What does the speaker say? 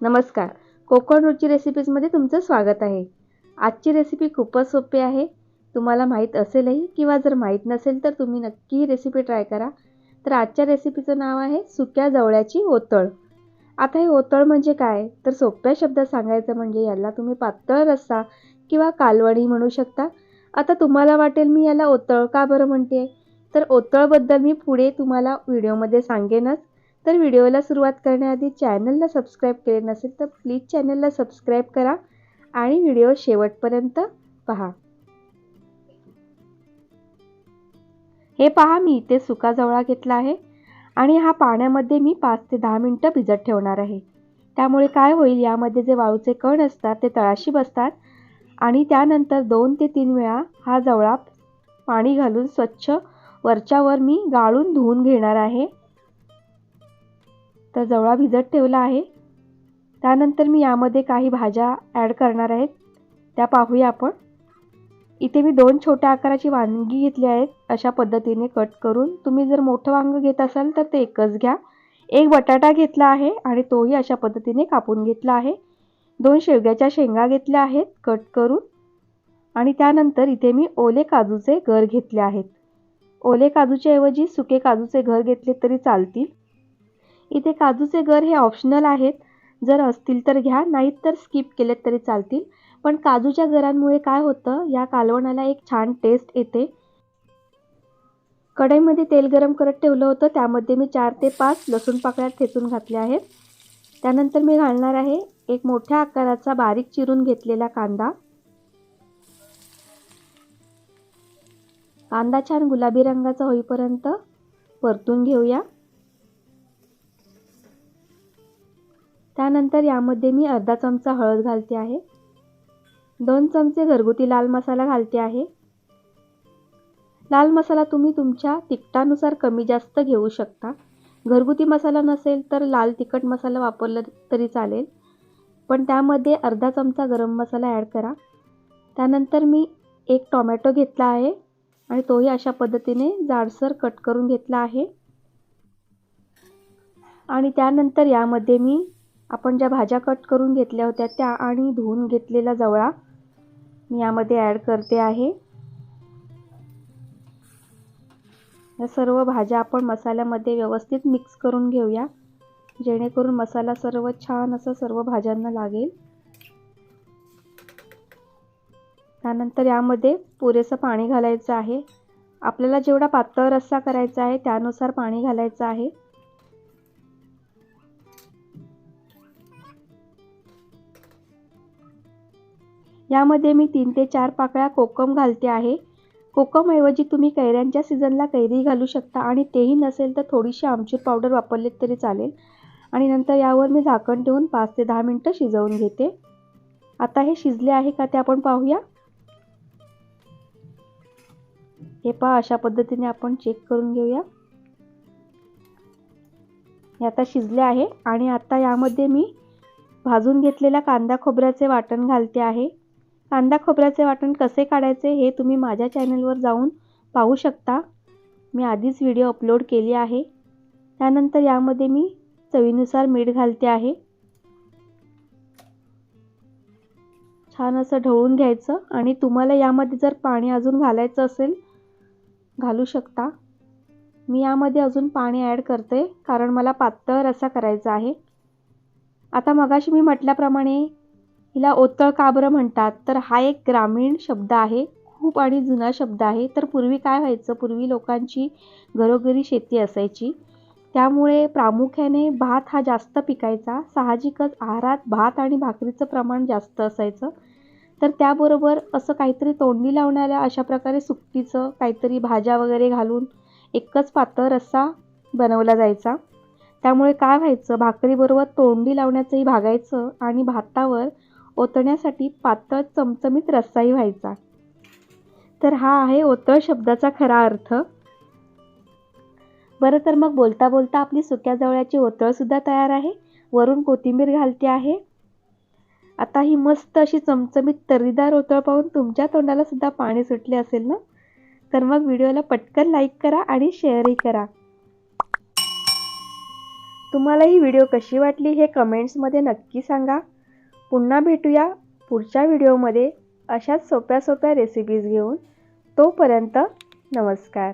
नमस्कार. कोकण रोजची रेसिपीजमध्ये तुमचं स्वागत आहे. आजची रेसिपी खूपच सोपी आहे. तुम्हाला माहीत असेलही किंवा जर माहीत नसेल तर तुम्ही नक्की ही रेसिपी ट्राय करा. तर आजच्या रेसिपीचं नाव आहे सुक्या जवळ्याची ओतळ. आता हे ओतळ म्हणजे काय? तर सोप्या शब्दात सांगायचं म्हणजे याला तुम्ही पातळ रस्सा किंवा कालवणी म्हणू शकता. आता तुम्हाला वाटेल मी याला ओतळ का बरं म्हणते तर ओतळबद्दल मी पुढे तुम्हाला व्हिडिओमध्ये सांगेनच. तर व्हिडिओला सुरुवात करण्याआधी चॅनलला सबस्क्राईब केले नसेल तर प्लीज चॅनलला सबस्क्राईब करा आणि व्हिडिओ शेवटपर्यंत पहा. हे पहा मी इथे सुका जवळा घेतला आहे आणि हा पाण्यामध्ये मी पाच ते दहा मिनटं भिजत ठेवणार आहे. त्यामुळे काय होईल यामध्ये जे वाळूचे कण असतात ते तळाशी बसतात आणि त्यानंतर दोन ते तीन वेळा हा जवळा पाणी घालून स्वच्छ वरच्यावर मी गाळून धुवून घेणार आहे. तर जवळा भिजत ठेवला आहे. त्यानंतर मी यामध्ये काही भाज्या ॲड करणार आहेत त्या पाहूया आपण. इथे मी दोन छोट्या आकाराची वांगी घेतली आहेत. अशा पद्धतीने कट करून तुम्ही जर मोठं वांगं घेत असाल तर ते एकच घ्या. एक बटाटा घेतला आहे आणि तोही अशा पद्धतीने कापून घेतला आहे. दोन शेवग्याच्या शेंगा घेतल्या आहेत कट करून. आणि त्यानंतर इथे मी ओले काजूचे घर घेतले आहेत. ओले काजूच्या ऐवजी सुके काजूचे घर घेतले तरी चालतील. इथे काजूचे गर हे ऑप्शनल आहेत. जर असतील तर घ्या नाहीत तर स्किप केलेत तरी चालतील. पण काजूच्या गरांमुळे काय होतं या कालवणाला एक छान टेस्ट येते. कढईमध्ये तेल गरम करत ठेवलं होतं त्यामध्ये मी चार ते पाच लसूण पाकळ्या ठेचून घातल्या आहेत. त्यानंतर मी घालणार आहे एक मोठ्या आकाराचा बारीक चिरून घेतलेला कांदा. कांदा छान गुलाबी रंगाचा होईपर्यंत परतून घेऊया. त्यानंतर यामध्ये मी अर्धा चमचा हळद घालते आहे. दोन चमचे घरगुती लाल मसाला घालते आहे. लाल मसाला तुम्ही तुमच्या तिखटानुसार कमी जास्त घेऊ शकता. घरगुती मसाला नसेल तर लाल तिखट मसाला वापरला तरी चालेल. पण त्यामध्ये अर्धा चमचा गरम मसाला ॲड करा. त्यानंतर मी एक टॉमॅटो घेतला आहे आणि तोही अशा पद्धतीने जाडसर कट करून घेतला आहे. आणि त्यानंतर यामध्ये मी आपण ज्या भाज्या कट करून घेतल्या होत्या त्या आणि धुवून घेतलेला जवळा मी यामध्ये ॲड करते आहे. या सर्व भाज्या आपण मसाल्यामध्ये व्यवस्थित मिक्स करून घेऊया जेणेकरून मसाला सर्व छान असं सर्व भाज्यांना लागेल. त्यानंतर यामध्ये पुरेसं पाणी घालायचं आहे. आपल्याला जेवढा पातळ रस्सा करायचा आहे त्यानुसार पाणी घालायचं आहे. यामध्ये मी तीन ते चार पाकळ्या कोकम घालते आहे. कोकमऐवजी तुम्ही कैऱ्यांच्या सीझनला कैरी घालू शकता आणि तेही नसेल तर थोडीशी आमचूर पावडर वापरलीत तरी चालेल. आणि नंतर यावर मी झाकण ठेवून पाच ते दहा मिनटं शिजवून घेते. आता हे शिजले आहे का ते आपण पाहूया. हे पहा अशा पद्धतीने आपण चेक करून घेऊया. हे आता शिजले आहे आणि आता यामध्ये मी भाजून घेतलेल्या कांदा खोबऱ्याचे वाटण घालते आहे. कांदा खोबऱ्याचे वाटण कसे काढायचे हे तुम्ही माझ्या चॅनलवर जाऊन पाहू शकता. मी आधीच व्हिडिओ अपलोड केली आहे. त्यानंतर यामध्ये मी चवीनुसार मीठ घालते आहे. छान असं ढवळून घ्यायचं आणि तुम्हाला यामध्ये जर पाणी अजून घालायचं असेल घालू शकता. मी यामध्ये अजून पाणी ॲड करते कारण मला पातळ रसा करायचा आहे. आता मगाशी मी म्हटल्याप्रमाणे हिला ओतळ का बरं म्हणतात? तर हा एक ग्रामीण शब्द आहे खूप आणि जुना शब्द आहे. तर पूर्वी काय व्हायचं? पूर्वी लोकांची घरोघरी शेती असायची. त्यामुळे प्रामुख्याने भात हा जास्त पिकायचा. साहजिकच आहारात भात आणि भाकरीचं प्रमाण जास्त असायचं. तर त्याबरोबर असं काहीतरी तोंडी लावणाऱ्या अशा प्रकारे सुकटीचं काहीतरी भाज्या वगैरे घालून एकच पातळ रस्सा बनवला जायचा. त्यामुळे काय व्हायचं? भाकरीबरोबर तोंडी लावण्याचंही भागायचं आणि भातावर ओतण्यासाठी पातळ चमचमीत रस्साही व्हायचा. तर हा आहे ओतळ शब्दाचा खरा अर्थ. बरं तर मग बोलता बोलता आपली सुक्या जवळ्याची ओतळसुद्धा तयार आहे. वरून कोथिंबीर घालते आहे. आता ही मस्त अशी चमचमीत तर्रीदार ओतळ पाहून तुमच्या तोंडाला सुद्धा पाणी सुटले असेल ना? तर मग व्हिडिओला पटकन लाईक करा आणि शेअरही करा. तुम्हाला ही व्हिडिओ कशी वाटली हे कमेंट्समध्ये नक्की सांगा. पुन्हा भेटूया पुढच्या व्हिडिओमध्ये अशाच सोप्या सोप्या रेसिपीज घेऊन. तोपर्यंत नमस्कार.